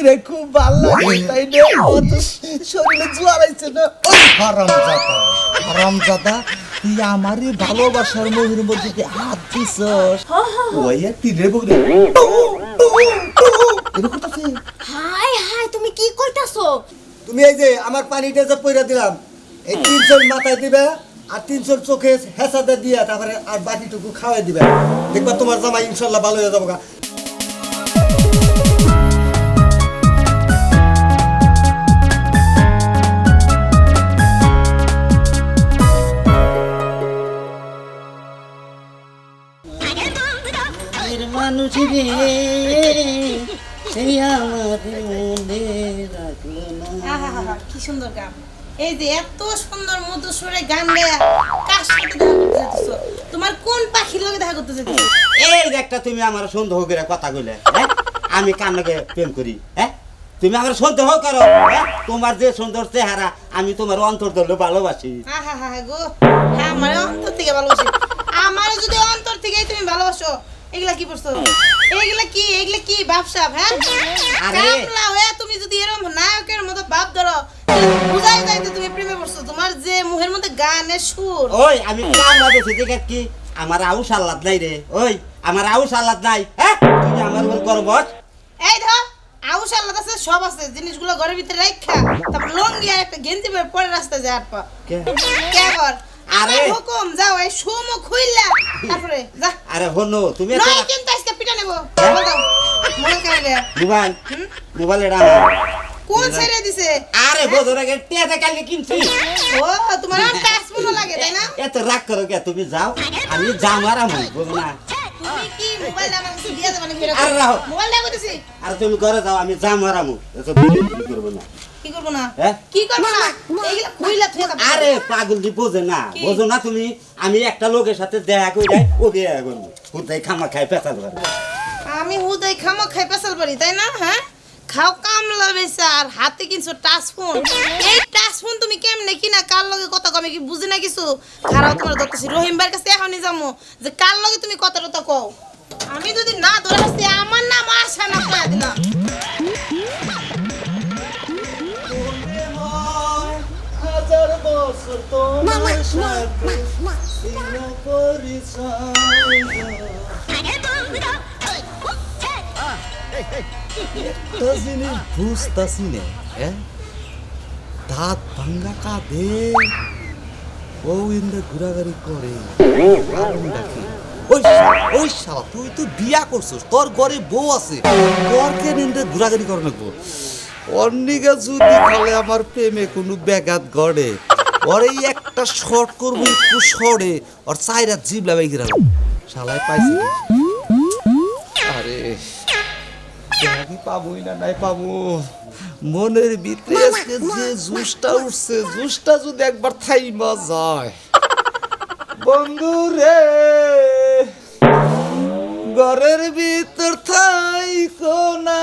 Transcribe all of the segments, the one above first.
তুলিরে খুব ভালো লাগে তাই না? অত শরীরে জোয়ার আইছে না। ওই হারামজাদা হারামজাদা তুই আমারই ভালোবাসার মহির মধ্যে হাত দিছস? ওই আর তীরে বগরে। এরকম হাই হাই তুমি কি কইতাছো? তুমি এই যে আমার পানিটা যে পয়রা দিলাম এই তিনশো মাথায় দিবে আর তিনশো চোখে হেসাতে দিয়ে তারপরে আর বাকিটুকু খাওয়াই দিবে। দেখবা তোমার জামা ইনশাল্লাহ ভালো হয়ে যাব মানুষ রে সেই আমাদের মনে রাখল না। কি সুন্দর গান। এই যে এত সুন্দর মধুর সুরে গান গায়া কার সাথে দেখা করতে তোমার কোন পাখির লগে দেখা করতে যেতেছো? এই যে একটা তুমি আমার সন্দেহ করে কথা কইলে হ্যাঁ? আমি কান্নাকে প্রেম করি হ্যাঁ? তুমি আমার সন্দেহ করো হ্যাঁ? তোমার যে সুন্দর চেহারা আমি তোমার অন্তর ধরলে ভালোবাসি। আহাহাহা গো। হ্যাঁ আমার অন্তর থেকে ভালোবাসি। আমার যদি অন্তর থেকেই তুমি ভালোবাসো এগুলা কি করছ এগুলা কি? এগুলা কি হ্যাঁ? কামলা হয়ে তুমি যদি এরকম নায়কের মতো ভাব ধরো বুঝাই যায় তুমি প্রেমে পড়ছো। তোমার যে মুখের মধ্যে গানের সুর। ওই আমি বেশি দেখে কি? আমার আউস আল্লাদ নাই রে ওই আমার আল্লাদ নাই। হ্যাঁ? আমার উপর এই ধর আউশ আল্লাহ আছে সব আছে জিনিসগুলো ঘরের ভিতরে রাখা তারপর লঙ্গি আর একটা গেঞ্জি পরে পরে রাস্তায় যায় আটপা কে? আরে। আরে। হুকুম যাও এই সুমো খুইলা। তারপরে যা। আরে হনো তুমি এত নয় কিন্তু আজকে পিটা নেব। বল দাও মোবাইল হুম? মোবাইল এটা আমার কোন ছেড়ে দিছে? আরে বোধ আগে টেতে কালি কিনছি। ও তোমার টাচ মনে লাগে তাই না? এত রাগ করো কে তুমি যাও আমি যাম আর আমি বুঝো না। তুমি কি মোবাইল আমার কাছে দিয়ে আরে। মোবাইল দেবো দিছি? আর তুমি ঘরে যাও আমি যাম আর আমি। ভিডিও ভিডিও করব না। করব না। হ্যাঁ? কি করব না? এইগুলা থুয়ে আরে পাগল দি বোঝে না। বোঝো না তুমি আমি একটা লোকের সাথে দেখা করে ও বিয়ে করব। কোথায় খামা খাই পেঁচাল করে আমি হুদাই খামো খাই পারি তাই না? হ্যাঁ? খাও কামলা আর হাতে কিনছো টাচ ফোন। এই টাচ ফোন তুমি কেমনে কিনা? কার লগে কথা কমে কি বুঝি না কিছু? খারাপ তোমার রহিম ভাইয়ের কাছে এখনই যাব যে কার লগে তুমি কথা টথা কও? আমি যদি না ধরে আসছি আমার নাম আশা না দিলাম একটা জিনিস না দাঁত ও ঘোরাঘুরি করে ওই শালা, তুই তো বিয়া করছিস তোর ঘরে বউ আছে তোর কেন ইন্দা ঘোরাঘুরি করে নাকবো অন্যিকা যদি খালে আমার প্রেমে কোনো ব্যাঘাত গড়ে ওর এই একটা শর্ট করব একটু সরে ওর চাইরা জিব লাগাই গেলাম শালায় পাইছি আরে আমি পাবোই না নাই পাবো। মনের ভিতরে আজকে যে জুসটা উঠছে জুসটা যদি একবার থাইমা যায়। বন্ধু রে ঘরের ভিতর থাই কোনা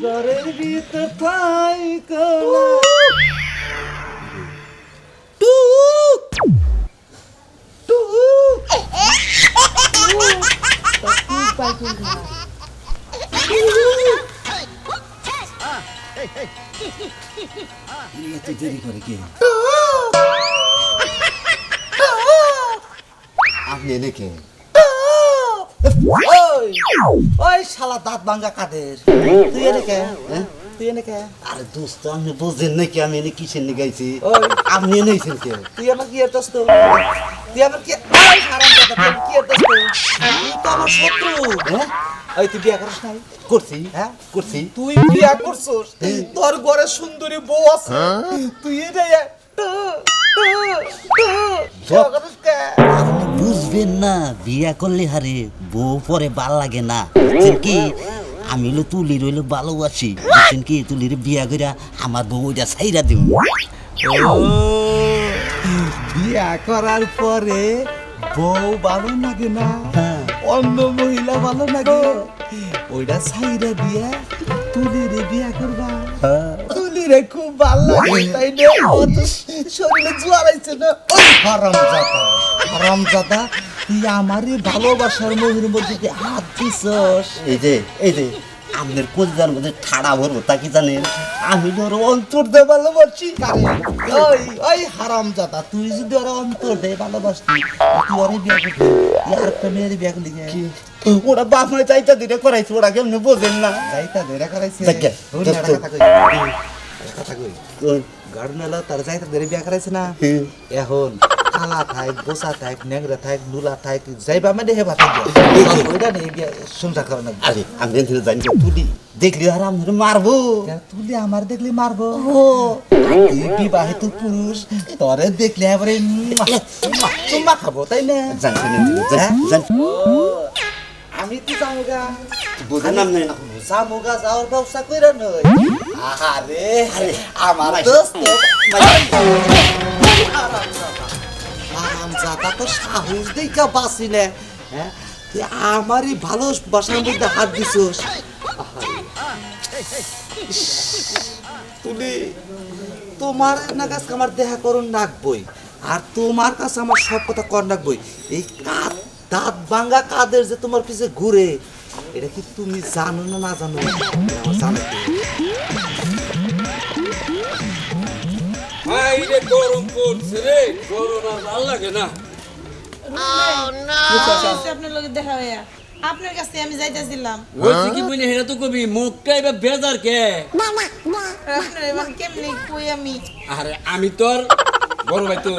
রে ঘরের ভিতর এত দেরি করে কে আপনি এনেকে ওই। ওই শালা দাঁত ভাঙ্গা কাদের? তুই এনে কে? হ্যাঁ? তুই এনে কে? আরে দোস্ত আপনি বুঝছেন নাকি আমি এনে কিসের নিয়ে গাইছি? ওই। আপনি এনেছেন কে? তুই আমার কি এর দোস্ত? তুই আমার কি হারাম কথা তুই কি এর দোস্ত? তুই তো আমার শত্রু। হ্যাঁ? ওই তুই বিয়া করিস নাই? করছি। হ্যাঁ? করছি। তুই বিয়া করছস? তোর ঘরে সুন্দরী বউ আছে। তুই এটা বুঝবেন না বিয়া করলে হারে বউ পরে ভালো লাগে না। বুঝছেন কি? আমি হলো তুলি রইল ভালোবাসি। বুঝছেন কি? তুলির বিয়া কইরা আমার বউ ওইটা ছাইরা দিব বিয়া করার পরে বউ ভালো লাগে না অন্য মহিলা ভালো লাগে ওইটা সাইরা দিয়া তুলিরে বিয়া করবা। তুলিরে খুব ভালো লাগে তাই না? ও তো শরীরে জোয়ার আইছে না? ওই হারাম জাতা হারামজাদা তুই আমারই ভালোবাসার মহির মধ্যে যে হাত দিছস? এই যে এই যে কলিজার মধ্যে ঠাড়া ভরবো তা কি জানেন? আমি ওর অন্তর দিয়ে ভালোবাসি ওই ওই হারামজাদা তুই যদি ওরা অন্তর দেয় ভালোবাসতি তুই ওরে বিয়া করবি আর মেয়ের বিয়া করলি ওরা বাপ চাইতা দিলে করাইছে ওরা কেমনি বোঝেন না? যাইতা ধরে করাইছে। কথা কই গার্ডনেলা তার যাইতা ধরে বিয়া করাইছে না। এখন কালা থাক বোসা থাক নেংরা থাক নুলা থাক যাইবা মানে হেবা থাক ওইটা নেই বিয়া সংসার করে না আরে আমি এখানে জানি তুই দেখলি আর আমি মারবো। তুই আমার দেখলে মারবো। তুই বিবাহিত পুরুষ তরে দেখলে এবারে চুম্মা খাব তাই না? না, জানি, জানি। আমি তো জামুগা। বোঝেন না। আপনি? জামুগা যাওয়ার ব্যবসা কইরা নই। আরে আরে আমার। দোস্ত। আরাম জাতা তো সাহস দেখা বাঁচি না। হ্যাঁ? তুই আমারই ভালোবাসার মধ্যে হাত দিছস। তুমি তোমার না কাছে আমার দেখা করুন নাকবই আর তোমার কাছে আমার সব কথা কর নাকবই এই কাত দাঁত ভাঙ্গা কাদের যে তোমার পিছে ঘুরে? এটা কি তুমি জানো না না জানো? জানা কি? ভাই রে গরম পড়ছে রে গরম আর ভালো লাগে না। আপনার লগে দেখা হইয়া। আপনার কাছে আমি যাইতেছিলাম। হয়েছে কি বলি হেরা তো কবি মুখটা এবার বেজার কে? কেমনি কই আমি? আরে আমি তোর বড় ভাই তো।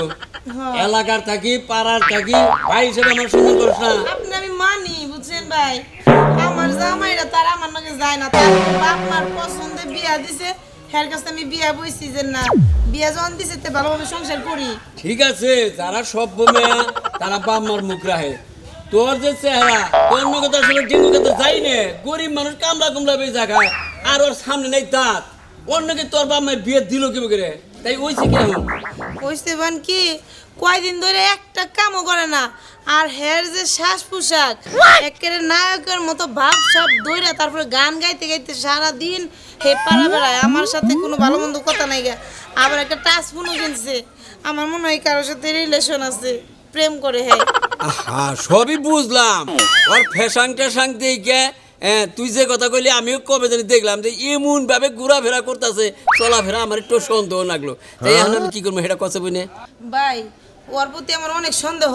এলাকার থাকি পাড়ার থাকি ভাই হিসেবে আমার সম্মান করিস না। আপনি আমি মানি বুঝছেন ভাই? আমার জামাইরা তার আমার নাকি যায় না। তার বাপ মার পছন্দে বিয়া দিছে হের কাছে আমি বিয়া বইছি যে না বিয়া যখন দিছে তে ভালোভাবে সংসার করি। ঠিক আছে যারা সভ্য মেয়া তারা বাপ মার মুখ রাখে। তোর যে চেহারা তোর মুখে তো আসলে তো যাই নে। গরিব মানুষ কামলা কুমলা বেজা খায় আর ওর সামনে নেই দাঁত। অন্যকে তোর বাপ মায়ের বিয়ে দিল কি করে? তাই ওইছে কেমন হইছে বান কি? কয়দিন ধরে একটা কামও করে না। আর হের যে শ্বাস পোশাক একেবারে নায়কের মতো ভাব সব দইরা তারপরে গান গাইতে গাইতে সারা দিন হে পাড়া বেড়ায়। আমার সাথে কোনো ভালো মন্দ কথা নাই গা। আবার একটা টাচ ফোনও কিনছে। আমার মনে হয় কারোর সাথে রিলেশন আছে। প্রেম করে হ্যাঁ সবই বুঝলাম। ওর ফ্যাশন ট্যাশাং দেখে হ্যাঁ, তুই যে কথা কইলি আমিও কবে জানি দেখলাম যে এমন ভাবে ঘোরাফেরা করতেছে চলাফেরা আমার একটু সন্দেহ লাগল। তাই এখন আমি কি করব সেটা কথা বই ভাই ওর প্রতি আমার অনেক সন্দেহ।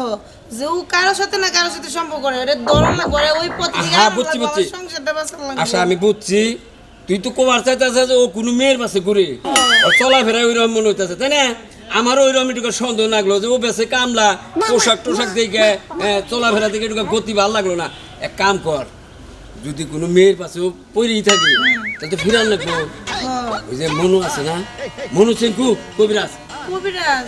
যে ও কারোর সাথে না কারোর সাথে সম্পর্ক করে ওরে দরন না করে ওই পথে হ্যাঁ, বুঝছি, বুঝছি। লাগবে। আচ্ছা আমি বুঝছি। তুই তো কোমার চাইতেছে যে ও কোনো মেয়ের পাশে ঘুরে। চলাফেরা ওইরকম মনে হইতেছে তাই না? আমারও ওইরকম একটু সন্দেহ লাগল যে ও বেশি কামলা পোশাক টোশাক দেখে হ্যাঁ, চলাফেরা দেখে একটু গতি ভালো লাগল না। এক কাম কর যদি কোনো মেয়ের পাশে পড়েই থাকে তাহলে তো ফিরান লাগবো। হ্যাঁ। ওই যে মনু আছে না? মনু সিংকু কবিরাজ। কবিরাজ?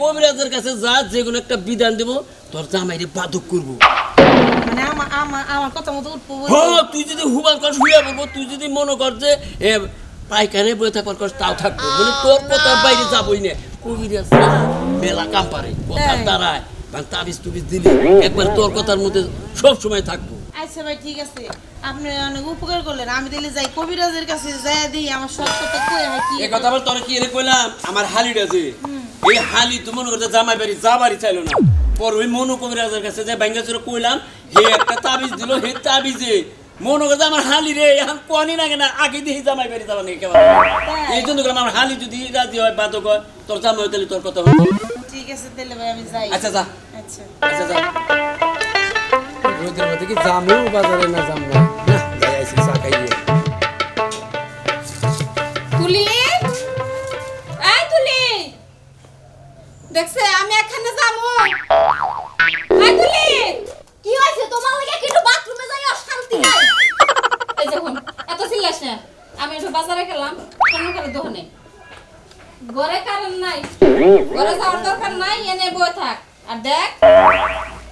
কবিরাজের কাছে যা যে কোনো একটা বিধান দেবো তোর জামাইরে করব। মানে আমার কথা মতো উঠবো তুই যদি হুবাল কর শুয়ে বলব তুই যদি মনে কর যে পাইকারে বয়ে থাকবার কর তাও থাকব। মানে তোর কথা বাইরে যাবই না। কবিরাজ মেলা কাম পারে কথা তাই? তাবিজ তুবিজ দিলি একবার তোর কথার মধ্যে সব সময় থাকব। আচ্ছা ভাই ঠিক আছে। আপনি অনেক উপকার করলেন। আমি দিলে যাই কবিরাজের কাছে যাই দিই আমার সব কথা হয় কি? এ কথা আবার তোর কি এনে কইলাম? আমার হালিটা যে এই হালি তো মনে করতে জামাই বাড়ি যা বাড়ি চাইলো না। পর ওই মনু কবিরাজের কাছে যে ব্যাঙ্গা চুরে কইলাম হে একটা তাবিজ দিল হে তাবিজে। মনে করতে আমার হালি রে এখন কনি না কেনা আগে দিয়ে জামাই বাড়ি যাবা নাকি কেমন এই জন্য আমার হালি যদি রাজি হয় বাদক হয় তোর জামাই তাহলে তোর কথা হতো ঠিক আছে তাহলে ভাই আমি যাই। আচ্ছা যা। আচ্ছা। আচ্ছা যা। রোদের মধ্যে কি জামু বাজারে না জামু? না যাই আইছি চা খাইয়ে তুলি? এই তুলি! দেখছে আমি এখানে এই তুলি! কি হয়েছে? তোমার লাগে কিন্তু বাথরুমে যাই অশান্তি। নাই এই দেখুন এত চিল্লাস না। আমি একটু বাজারে গেলাম করে দোকানে। ঘরে কারণ নাই। ঘরে যাওয়ার দরকার নাই, এনে বই থাক। আর দেখ,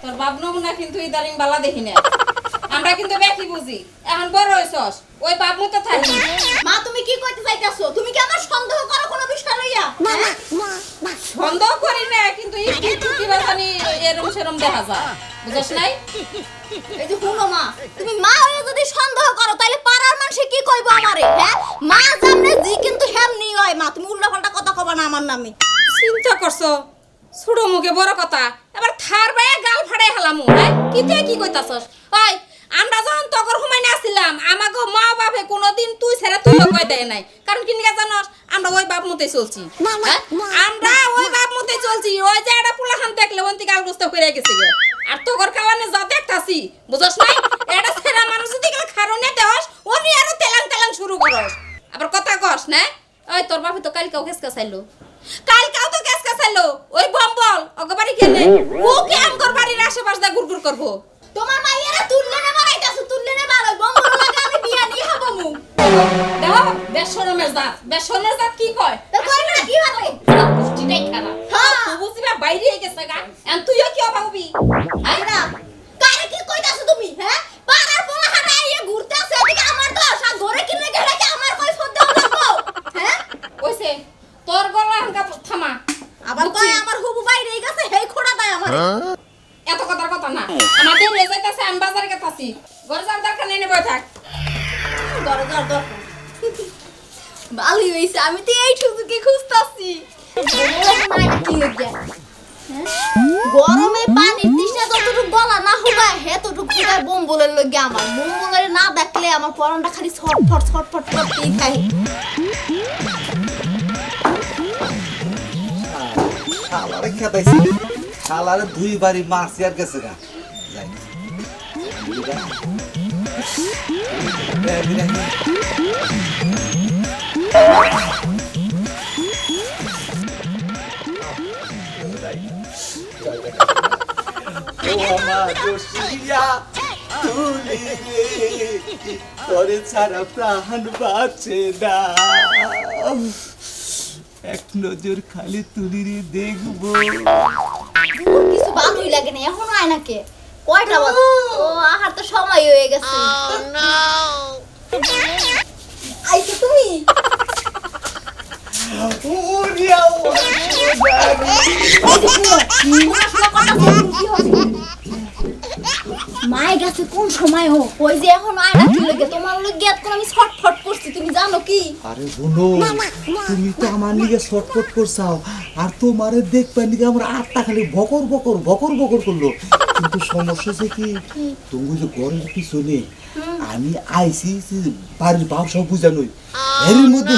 তোর বাপ নমুনা কিন্তু ইদারিং বালা দেখি না আমরা কিন্তু বেশি বুঝি। এখন বড় হইছস ওই বাপ মতো থাকি। মা তুমি কি কইতে চাইতাছো? তুমি কি আমার সন্দেহ করো কোনো বিষয় লইয়া? হ্যাঁ? সন্দেহ করি না কিন্তু একটু একটু কিবা জানি এরম সেরম দেখা যায়। বুঝছ নাই? এই যে শুনো মা তুমি মা হয়ে যদি সন্দেহ করো তাহলে পাড়ার মানুষে কি কইবো আমারে হ্যাঁ? মা জানে জি কিন্তু হেমনি হয়। মা তুমি উল্টা পাল্টা কথা কবা না আমার নামে। চিন্তা করছ? ছোট মুখে বড় কথা। এবার থার বাইয়া গাল ফাড়াই হেলামু হ্যাঁ? কি তুই কি কইতাছস? ওই আমরা যখন তগর হুমাইনে আসছিলাম আমাকে মা বাপে কোনোদিন তুই ছেড়ে তুই কই দেয় নাই। কারণ কি নিকা জানস আমরা ওই বাপ মতে চলছি। হ্যাঁ? আমরা ওই বাপ মতে চলছি। ওই যে একটা পোলাখান দেখলে অন্তি গাল গুস্ত করে গেছে গে। আর তোর কারণে যা দেখতাছি বুঝছ নাই? এটা ছেড়া মানুষ যদি গেলে খারণে দেওয়াস উনি আরও তেলাং তেলাং শুরু করস। আবার কথা কস না? ওই তোর বাপে তো কালকেও কেস কাছাইলো কালকেও তো কেস কাছাইলো ওই বম্বল অগবাড়ি কেনে ও কি আমগর বাড়ির আশেপাশ গুড়গুড় করব। তোমার মাইয়ারা তুললে না মারাইতাছো তুললে না মারাই বম্বর লাগে আমি বিয়া নি হব মু। দেখো বেসরমের জাত বেসরমের জাত কি কয়? তো কই না কি হবে পুষ্টিটাই খারাপ। হ্যাঁ। তো বুঝিবা বাইরে গেছে গা। এন তুইও কি অবা হবি হয়েছে, আমি তো এই সুযোগে খুঁজতাছি? গরমে পানির তৃষ্ণা যতটুকু গলা না হুগায় হেতটুকু হুগায় বোম্বলের লগে আমার। বোম্বলের না দেখলে আমার পরনটা খালি ছটফট ছটফট আর গেছে বিরা। তোরে ছাড়া প্রাণ বাঁচে না এক নজর খালি তুলি রে দেখব কিছু ভালোই লাগে না এখনও আয় নাকে কয়টা বাজে? ও আহার তো সময় হয়ে গেছে আইছো তুমি? মায়ের কাছে কোন সময় হোক? ওই যে এখন আয়না কি লাগে তোমার লগে এখন আমি ছটফট করছি তুমি জানো কি? আরে বোনো তুমি তো আমার নিকে শর্টকট করছাও আর তোমারে দেখবে নিকে আমার আটটা খালি বকর বকর বকর বকর করল। কিন্তু সমস্যা যে কি তুমি যে ঘরের পিছনে আমি আইছি যে বাড়ির বাপ সব বুঝানোই। এর মধ্যে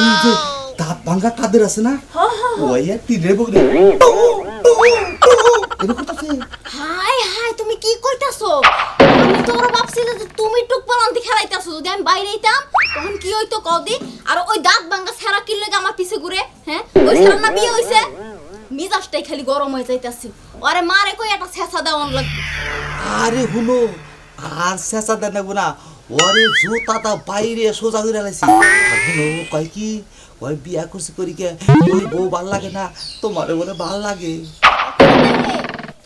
দাঁত ভাঙ্গা কাদের আছে না? ওই এরকম হাই হাই তুমি কি কইতাছো? আমি তো ওরা ভাবছি যে তুমি টুক পালান্তি খেলাইতাছো। যদি আমি বাইরে হইতাম তখন কি হইতো কদি আর ওই দাঁত ভাঙ্গা ছেঁড়া কি লাগে আমার পিছে ঘুরে? হ্যাঁ? ওই ছেঁড়া না বিয়ে হইছে? মিজাজটাই খালি গরম হয়ে যাইতাছি। আরে মারে কই একটা ছেঁচা দেওয়ান লাগবে আরে হুনো আর শেষা দেন না না। ওরে জুতাটা বাইরে সোজা করে লাইছি। আর হুনো কয় কি? ওই বিয়া করছি করি কে? ওই বউ ভালো লাগে না? তোমারে বলে ভালো লাগে।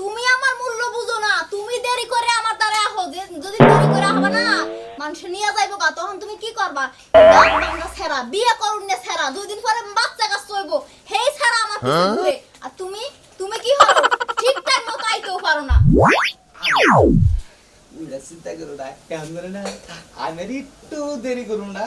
তুমি আমার মূল্য বুঝো না। তুমি দেরি করে আমার দ্বারা আহো। যদি দেরি করে হবে না মানুষ নিয়ে যাইবো গা তখন তুমি কি করবা? বিয়ে করুন না ছেঁড়া। দুই দিন পরে বাচ্চা কাজ চইব হেই ছেঁড়া আমার ঘুরে। আর তুমি তুমি কি হলো ঠিক টাইম মতো আইতেও পারো না। চিন্তা করো না করে না। আমি একটু দেরি করুন না।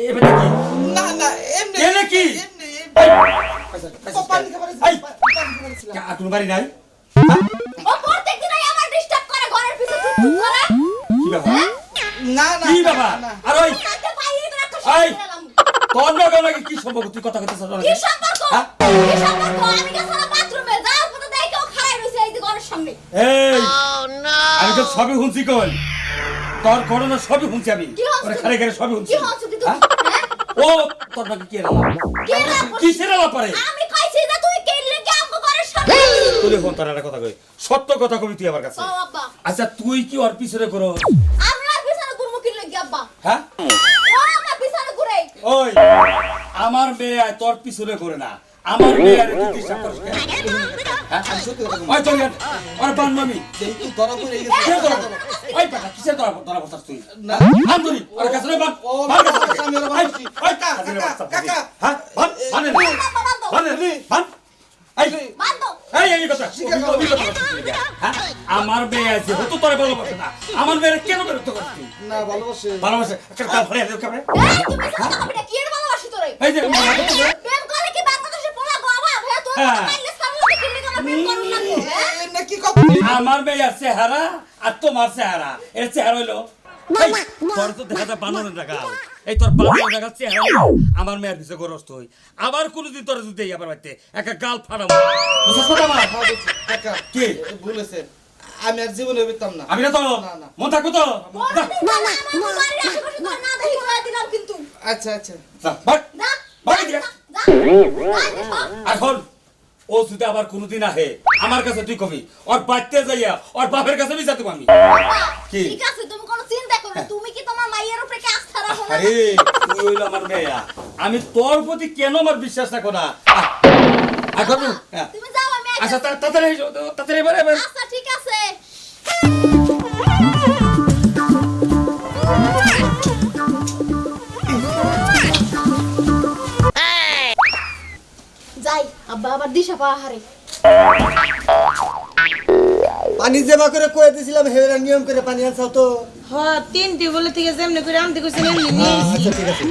এবার কি? না না এমনি কি? এমনি কে- আর তুমি বাড়ি নাই? ও প্রত্যেক দিন আমার ডিস্টার্ব করে ঘরের পিছে টুক করে। কি ব্যাপার? না না কি ব্যাপার? আর ওই কাছে বাইরে করে আকাশ এই। তোর নগর নাকি কি সম্পর্ক? তুই কথা কইতেছ কি সম্পর্ক? হ্যাঁ? কি সম্পর্ক? আমি গেছি বাথরুমে যাও পথে দেখে খাড়াই রইছে এই ঘরের সামনে। এই আমি তো সবই শুনছি কই। তোর ঘটনা সবই শুনছি আমি। কি ওরে খালি খালি সবই শুনছি। কি কি হ্যাঁ? হ্যাঁ? ও তোর নাকি কে রালা কি কিসের রালা পারে আমি কইছি যে তুই কেলে কে আমগো ঘরের সামনে তুই ফোন তার একটা কথা কই। সত্য কথা কবি তুই আমার কাছে। আচ্ছা তুই কি ওর পিছনে করো আমি আর পিছনে গুরমুখী লাগি আব্বা? হ্যাঁ? ও আমার পিছনে ঘুরে ওই আমার মেয়ে তোর পিছনে করে না। আমার মেয়ের ডিস্টার্ব করিস কেন? হ্যাঁ? আমি সত্যি কথা। ওই। ওর বান মামি যেহেতু ধরা পড়ে গেছে কিসের ধরা ওই বেটা কিসের ধরা ধরা বসাস তুই বান ধরি ওর কাছে বান বান কাছে বাবা, আমি ওরা বান ওই, কাকা, কাকা, বাচ্চা বুঝি। কাকা। হ্যাঁ বান বান নে। বান নে, বান এই এই এই কথা অভিজ্ঞতা অভিজ্ঞতা করছিস নাকি? হ্যাঁ আমার মেয়ে আছে হতো তোর ভালোবাসে না আমার মেয়ের কেন বিরক্ত করছিস না ভালোবাসে ভালোবাসে কেমন এই তুমি কি ভালোবাসি তোরে এই যে আমার মেয়ের চেহারা আর তোমার চেহারা এর চেহারা হইল তোর তো দেখা যায় বানরের দেখা এই তোর বানরের দেখা চেহারা আমার মেয়ের গরস্ত হই আবার কোনোদিন তোর যদি দেই আবার বাড়িতে একটা গাল ফাড়াবো বুঝছিস কথা আমার? কাকা কি বলেছে আমি আর জীবনে পেতাম না আমি না তো না, না। মন থাকব তো আচ্ছা আচ্ছা এখন ও যদি আবার কোনোদিন আহে আমার কাছে তুই কবি ওর বাড়তে যাইয়া ওর বাপের কাছে বিচার আমি। কি? ঠিক আছে তুমি কোনো চিন্তা করো তুমি কি তোমার মাইয়ের উপরে কি আস্থা রাখো না? আরে তুই হইল আমার মেয়া। আমি তোর প্রতি কেন আমার বিশ্বাস রাখো না? এখন হ্যাঁ। তুমি যাও আমি আচ্ছা তাড়াতাড়ি তাড়াতাড়ি এবার এবার। আচ্ছা ঠিক আছে। আব্বা আবার দিশা হারে পানি জমা করে কয়ে দিয়েছিলাম হেবেরা নিয়ম করে পানি আনছাও তো। হ তিন থেকে যেমনি করে আনতে কইছেন এমনি নিয়ে আচ্ছা ঠিক আছে।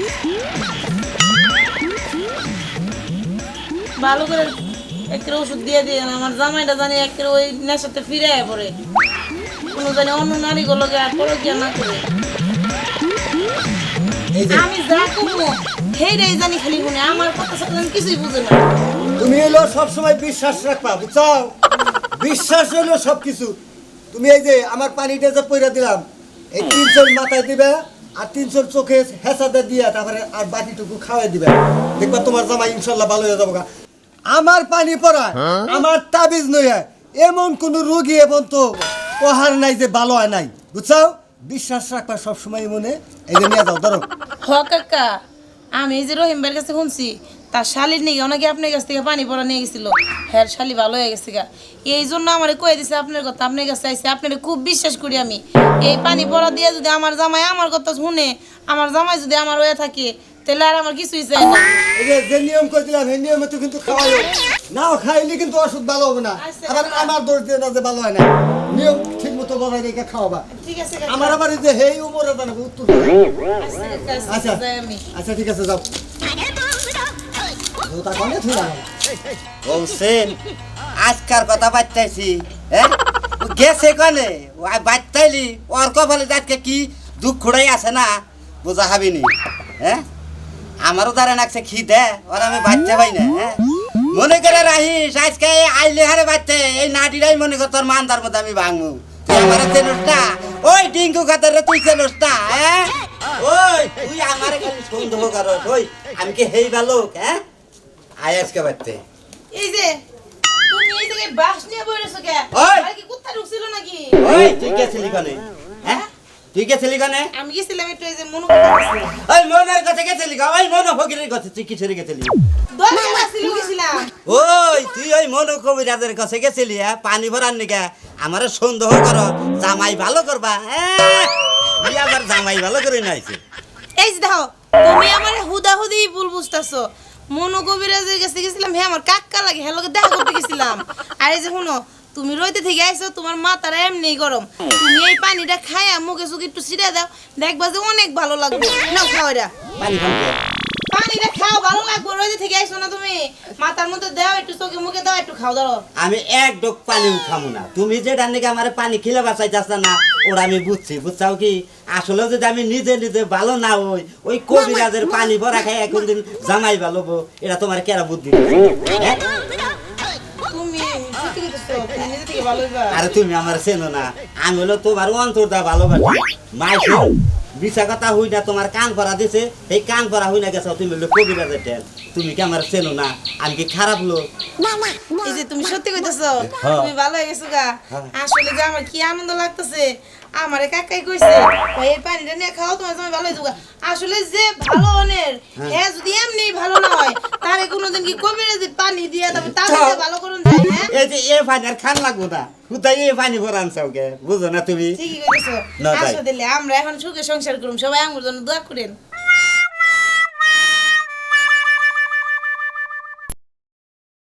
ভালো করে ওষুধ দিয়ে দিয়ে আমার জামাইটা জানি একটা ওই নেশাতে ফিরে পড়ে। কোনো জানি অন্য নারীগুলোকে আর পরে কি না করে। আমি যা করব সেইটাই জানি খালি শুনে আমার কথা সাথে কিছুই বুঝে না। তুমি হলো সবসময় বিশ্বাস রাখবা বুঝছ বিশ্বাস হলো সবকিছু। তুমি এই যে আমার পানিটা যে পয়রা দিলাম, এই তিনশো মাথায় দিবে আর তিনশো চোখে হেসাতে দিয়ে তারপরে আর বাকিটুকু খাওয়াই দিবে। দেখবা তোমার জামা ইনশাল্লাহ ভালো হয়ে যাব আমার পানি পড়া আমার তাবিজ নয় এমন কোন রোগী এবং তো ওহার নাই যে ভালো হয় নাই বুঝছ বিশ্বাস রাখবা সবসময় মনে, এই যে নিয়ে যাও, ধরো। হ, কাকা, আমি যে রহিম ভাইয়ের কাছে শুনছি তার শালির নিয়ে ওনাকে আপনার কাছ থেকে পানি পড়া নিয়ে গেছিল। হ্যাঁ শালি ভালো হয়ে গেছে গা। এই জন্য আমার কয়ে দিছে আপনার কথা আপনার কাছে আইসি আপনার খুব বিশ্বাস করি আমি। এই পানি পড়া দিয়ে যদি আমার জামাই আমার কথা শুনে আমার জামাই যদি আমার হয়ে থাকে তাহলে আর আমার কিছুই চাই না। যে নিয়ম করে দিলাম সেই নিয়মে তো কিন্তু খাওয়াই নাও খাইলে কিন্তু ওষুধ ভালো হবে না। আচ্ছা, আবার আমার দোষ দিয়ে না যে ভালো হয় না নিয়ম ঠিক মতো বজায় রেখে খাওয়াবা। ঠিক আছে আমার আবার এই যে হেই উমরে জানাব উত্তর আচ্ছা, আচ্ছা, আচ্ছা আচ্ছা ঠিক আছে যাও। কনে আজকার কথা বাচ্চাইছি হ্যাঁ ও গেছে কনে? ও বাচ্চাইলি ওর কপালে আজকে কি দুঃখ খুঁড়াই আছে না? বোঝা হাবিনি হ্যাঁ আমারও দ্বারা নাকছে খিদে ওর আমি বাচ্চা পাই না হ্যাঁ মনে করে রাহিস আজকে এই আইলে হারে বাচ্চা এই নাটিরাই মনে কর তোর মানদার মধ্যে আমি ভাঙু তুই আমার চেনস না ওই ডিঙ্কু খাতারে তুই চেনস না হ্যাঁ ওই তুই আমারে খালি সন্দেহ কর ওই আমি কি হেই ভালোক হ্যাঁ আয় আজকে বাচ্চা এই যে তুমি এই জায়গায় বাস নিয়ে বসেছো কে? আর কি কুত্তা ঢুকছিল নাকি? ওই তুই গেছিলি কনে? হ্যাঁ? তুই গেছিলি কনে? আমি গেছিলাম একটু এই যে মনে ওই মনের কথা গেছিলি কা ওই মন ফকিরের কথা তুই কিসের গেছিলি? ওই তুই ওই মন কবিরাজের কাছে গেছিলি হ্যাঁ? পানি ভরার নিকা। আমার সন্দেহ কর জামাই ভালো করবা হ্যাঁ? আবার জামাই ভালো করে নাইছে। এই যে দেখো তুমি আমার হুদা হুদি ভুল বুঝতেছো। মনু কবিরাজের কাছে গেছিলাম হ্যাঁ আমার কাক্কা লাগে হ্যাঁ লোকে দেখা করতে গেছিলাম। আর যে শুনো তুমি রইতে থেকে আইছো তোমার মাথাটা এমনি গরম। তুমি এই পানিটা খাইয়া মুখে চুকে একটু ছিটে দাও দেখবা যে অনেক ভালো লাগবে। নাও খাও এটা। পানিটা খাও ভালো লাগবে রইতে থেকে আইছো না তুমি? মাথার মধ্যে দাও একটু চোখে মুখে দাও একটু খাও দাও আমি এক ডোক পানি খামু না। তুমি যে ডান দিকে আমার পানি খিলে বাঁচাইতেছ না ওরা আমি বুঝছি বুঝছাও কি? আসলে যদি আমি নিজে নিজে ভালো না ওই ওই কবিরাজের পানি ভরা খাই এখন দিন জামাই ভালো এটা তোমার কেরা বুদ্ধি হ্যাঁ? আরে তুমি আমার চেনো না। আমি হলো তোমার অন্তরটা ভালোবাসি। মাইসের বিশা কথা হই না তোমার কান ভরা দিছে। এই কান ভরা হই না গেছ তুমি হলো কবিরা টেন তুমি কি আমার চেনো না? আমি কি খারাপ লোক? এই যে তুমি সত্যি কইতেছো হ্যাঁ। তুমি ভালো হয়ে গেছো গা। হ্যাঁ। আসলে যে আমার কি আনন্দ লাগতেছে আমারে কাকাই কইছে ভাই এই পানিটা নিয়ে খাও তোমার সময় ভালো হয়ে আসলে যে ভালো অনের হ্যাঁ। যদি এমনি ভালো না হয় তারে কোনোদিন কি কবিরে যে পানি দিয়ে তবে তার ভালো করুন যায় হ্যাঁ? এই যে এ পানি আর খান লাগবো না। কোথায় এই পানি ভরা আনছাও কে বুঝো না তুমি? ঠিকই কইছো আসলে আমরা এখন সুখে সংসার করুম। সবাই আমার জন্য দোয়া করেন।